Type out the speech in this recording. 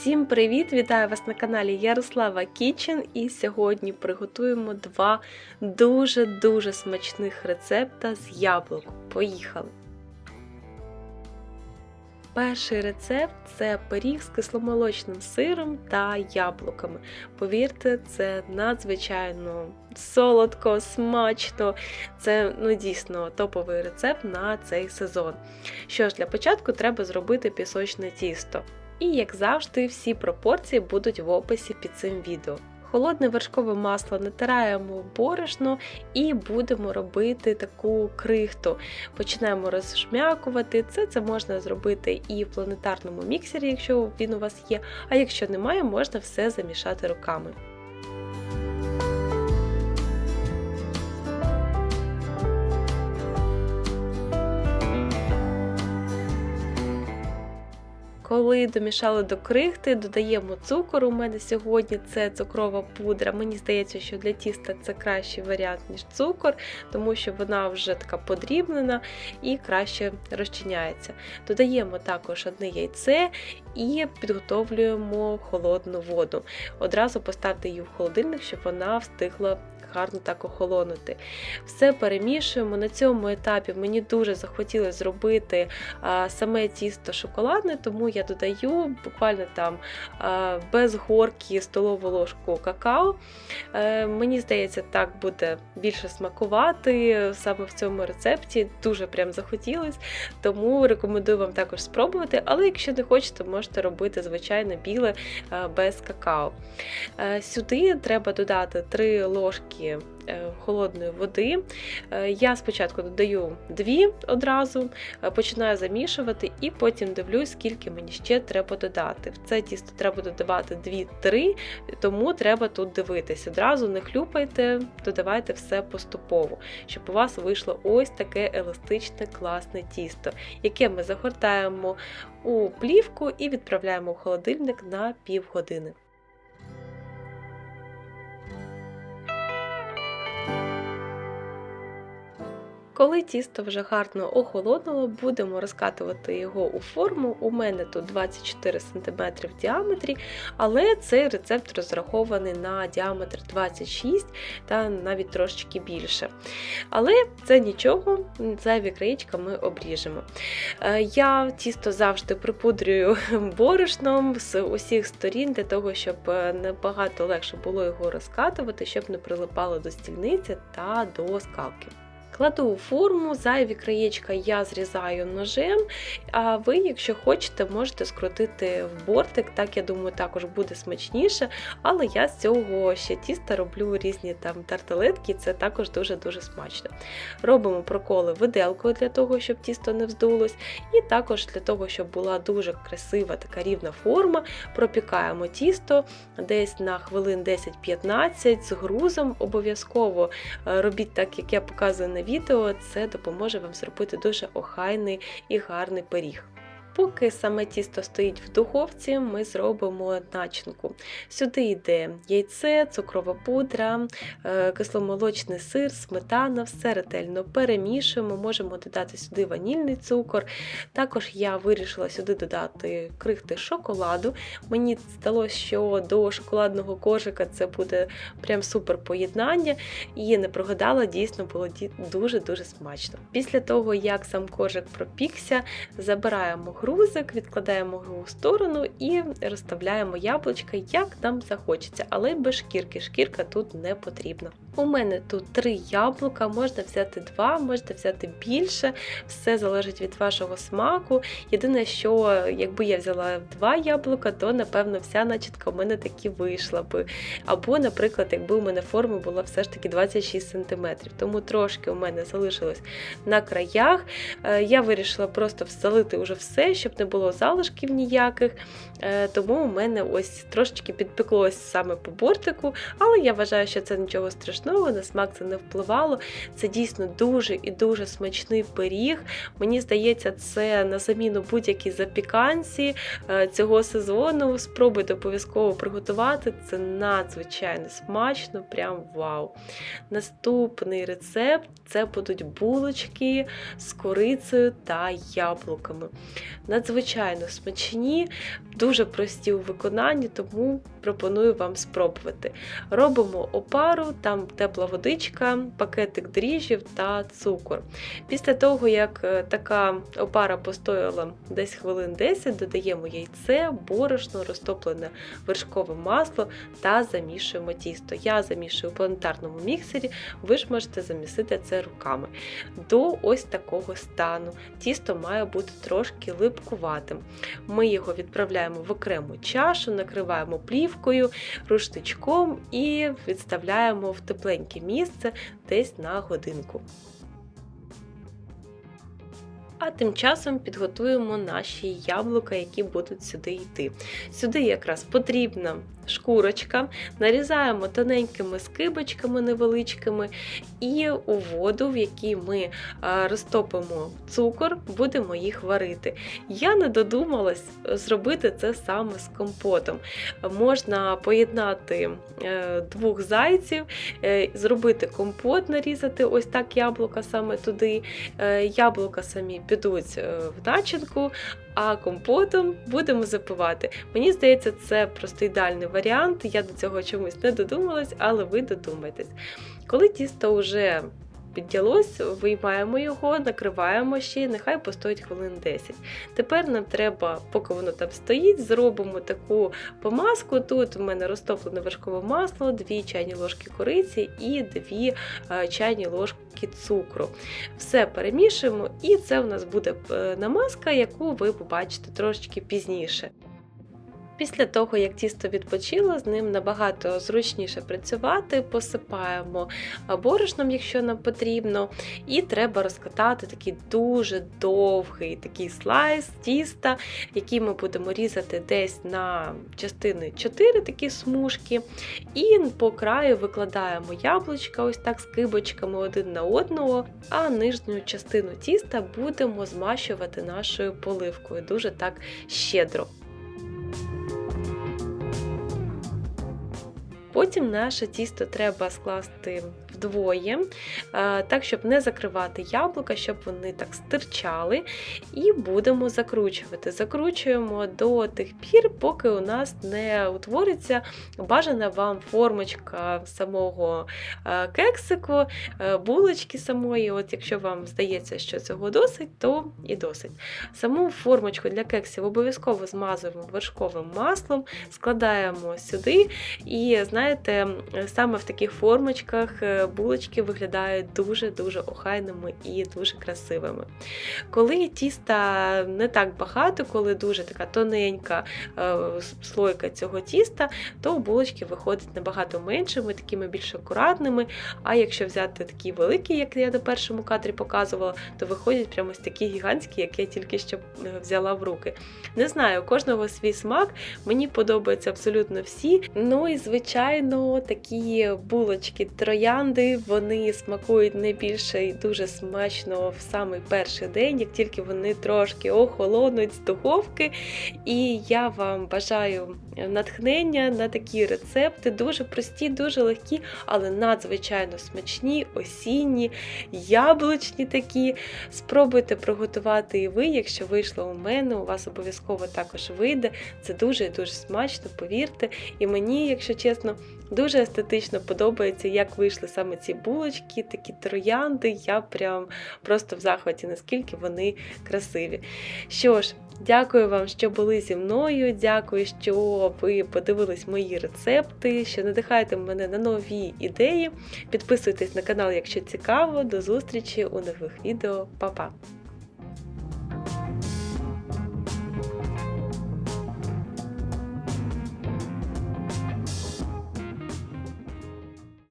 Всім привіт! Вітаю вас на каналі Ярослава Кічен. І сьогодні приготуємо два дуже-дуже смачних рецепта з яблук. Поїхали! Перший рецепт це пиріг з кисломолочним сиром та яблуками. Повірте, це надзвичайно солодко, смачно. Це ну, дійсно топовий рецепт на цей сезон. Що ж, для початку треба зробити пісочне тісто. І, як завжди, всі пропорції будуть в описі під цим відео. Холодне вершкове масло натираємо в борошно і будемо робити таку крихту. Починаємо розшмякувати. Це це можна зробити і в планетарному міксері, якщо він у вас є, а якщо немає, можна все замішати руками. Коли домішали до крихти, додаємо цукор. У мене сьогодні це цукрова пудра. Мені здається, що для тіста це кращий варіант, ніж цукор, тому що вона вже така подрібнена і краще розчиняється. Додаємо також одне яйце і підготовлюємо холодну воду. Одразу поставте її в холодильник, щоб вона встигла гарно так охолонути. Все перемішуємо. На цьому етапі мені дуже захотілося зробити саме тісто шоколадне, тому я додаю буквально там без горки столову ложку какао. Е, мені здається, так буде більше смакувати саме в цьому рецепті. Дуже прям захотілося, тому рекомендую вам також спробувати. Але якщо не хочете, можете робити звичайно біле а, без какао. Е, сюди треба додати 3 ложки ложки холодної води. Е, я спочатку додаю дві одразу, е, починаю замішувати і потім дивлюсь, скільки мені ще треба додати. В це тісто треба додавати 2-3, тому треба тут дивитись. Одразу не хлюпайте, додавайте все поступово, щоб у вас вийшло ось таке еластичне, класне тісто, яке ми загортаємо у плівку і відправляємо в холодильник на півгодини. Коли тісто вже гарно охолонуло, будемо розкатувати його у форму. У мене тут 24 см в діаметрі, але цей рецепт розрахований на діаметр 26 та навіть трошечки більше. Але це нічого, зайві краєчка ми обріжемо. Е, я тісто завжди припудрюю борошном з усіх сторін, для того, щоб е, набагато легше було його розкатувати, щоб не прилипало до стільниці та до скалки. Кладу у форму, зайві краєчка я зрізаю ножем, а ви, якщо хочете, можете скрутити в бортик, так, я думаю, також буде смачніше. Але я з цього ще тіста роблю різні там тарталетки, це також дуже-дуже смачно. Робимо проколи виделкою для того, щоб тісто не вздулось, і також для того, щоб була дуже красива така рівна форма, пропікаємо тісто десь на хвилин 10-15 з грузом. Обов'язково е, робіть так, як я показую на відео, це допоможе вам зробити дуже охайний і гарний пиріг. Поки саме тісто стоїть в духовці, ми зробимо начинку. Сюди йде яйце, цукрова пудра, е, кисломолочний сир, сметана, все ретельно перемішуємо, можемо додати сюди ванільний цукор. Також я вирішила сюди додати крихти шоколаду. Мені здалося, що до шоколадного кошика це буде прям супер поєднання, і не прогадала, дійсно було дуже-дуже смачно. Після того, як сам кожик пропікся, забираємо грузик, відкладаємо його в сторону і розставляємо яблучка, як нам захочеться, але без шкірки. Шкірка тут не потрібна. У мене тут три яблука, можна взяти два, можна взяти більше, все залежить від вашого смаку. Єдине, що якби я взяла два яблука, то напевно вся начітка у мене таки вийшла би. Або, наприклад, якби у мене форма була все ж таки 26 см. Тому трошки у мене залишилось на краях. Е, я вирішила просто залити вже все щоб не було залишків ніяких. Е, тому у мене ось трошечки підпеклось саме по бортику, але я вважаю, що це нічого страшного смачного, на смак це не впливало. Це дійсно дуже і дуже смачний пиріг. Мені здається, це на заміну будь-якій запіканці е, цього сезону. Спробуйте обов'язково приготувати. Це надзвичайно смачно, прям вау. Наступний рецепт це будуть булочки з корицею та яблуками. Надзвичайно смачні, дуже прості у виконанні, тому пропоную вам спробувати. Робимо опару, там тепла водичка, пакетик дріжджів та цукор. Після того, як е, така опара постояла десь хвилин 10, додаємо яйце, борошно, розтоплене вершкове масло та замішуємо тісто. Я замішую в планетарному міксері, ви ж можете замісити це руками. До ось такого стану. Тісто має бути трошки липкуватим. Ми його відправляємо в окрему чашу, накриваємо плівкою, рушничком і відставляємо в тепленьке місце десь на годинку. А тим часом підготуємо наші яблука, які будуть сюди йти. Сюди якраз потрібна шкурочка, нарізаємо тоненькими скибочками невеличкими, і у воду, в якій ми розтопимо цукор, будемо їх варити. Я не додумалась зробити це саме з компотом. Можна поєднати е, двох зайців, е, зробити компот, нарізати ось так яблука саме туди. Е, яблука самі підуть в начинку, а компотом будемо запивати. Мені здається, це просто ідеальний варіант. Я до цього чомусь не додумалась, але ви додумайтесь. Коли тісто вже піддялось, виймаємо його, накриваємо ще, нехай постоїть хвилин 10. Тепер нам треба, поки воно там стоїть, зробимо таку помазку. Тут у мене розтоплене вершкове масло, 2 чайні ложки кориці і 2 чайні ложки цукру. Все перемішуємо, і це у нас буде е, намазка, яку ви побачите трошечки пізніше. Після того, як тісто відпочило, з ним набагато зручніше працювати, посипаємо борошном, якщо нам потрібно, і треба розкатати такий дуже довгий такий слайс тіста, який ми будемо різати десь на частини 4 такі смужки. І по краю викладаємо яблучка, ось так з кибочками один на одного, а нижню частину тіста будемо змащувати нашою поливкою, дуже так щедро. Потім наше тісто треба скласти вдвоє, так, щоб не закривати яблука, щоб вони так стирчали. І будемо закручувати. Закручуємо до тих пір, поки у нас не утвориться бажана вам формочка самого кексику, булочки самої. От Якщо вам здається, що цього досить, то і досить. Саму формочку для кексів обов'язково змазуємо вершковим маслом, складаємо сюди. І знаєте, саме в таких формочках е, булочки виглядають дуже-дуже охайними і дуже красивими. Коли тіста не так багато, коли дуже така тоненька е, слойка цього тіста, то булочки виходять набагато меншими, такими більш акуратними. А якщо взяти такі великі, як я на першому кадрі показувала, то виходять прямо ось такі гігантські, як я тільки що е, взяла в руки. Не знаю, у кожного свій смак, мені подобаються абсолютно всі. Ну і, звичайно, такі булочки троянди троянди, вони смакують найбільше і дуже смачно в самий перший день, як тільки вони трошки охолонуть з духовки. І я вам бажаю натхнення на такі рецепти, дуже прості, дуже легкі, але надзвичайно смачні, осінні, яблучні такі. Спробуйте приготувати і ви, якщо вийшло у мене, у вас обов'язково також вийде. Це дуже і дуже смачно, повірте. І мені, якщо чесно, дуже естетично подобається, як вийшли саме ці булочки, такі троянди. Я прям просто в захваті, наскільки вони красиві. Що ж, Дякую вам, що були зі мною. Дякую, що ви подивились мої рецепти, що надихаєте мене на нові ідеї. Підписуйтесь на канал, якщо цікаво. До зустрічі у нових відео. Па-па!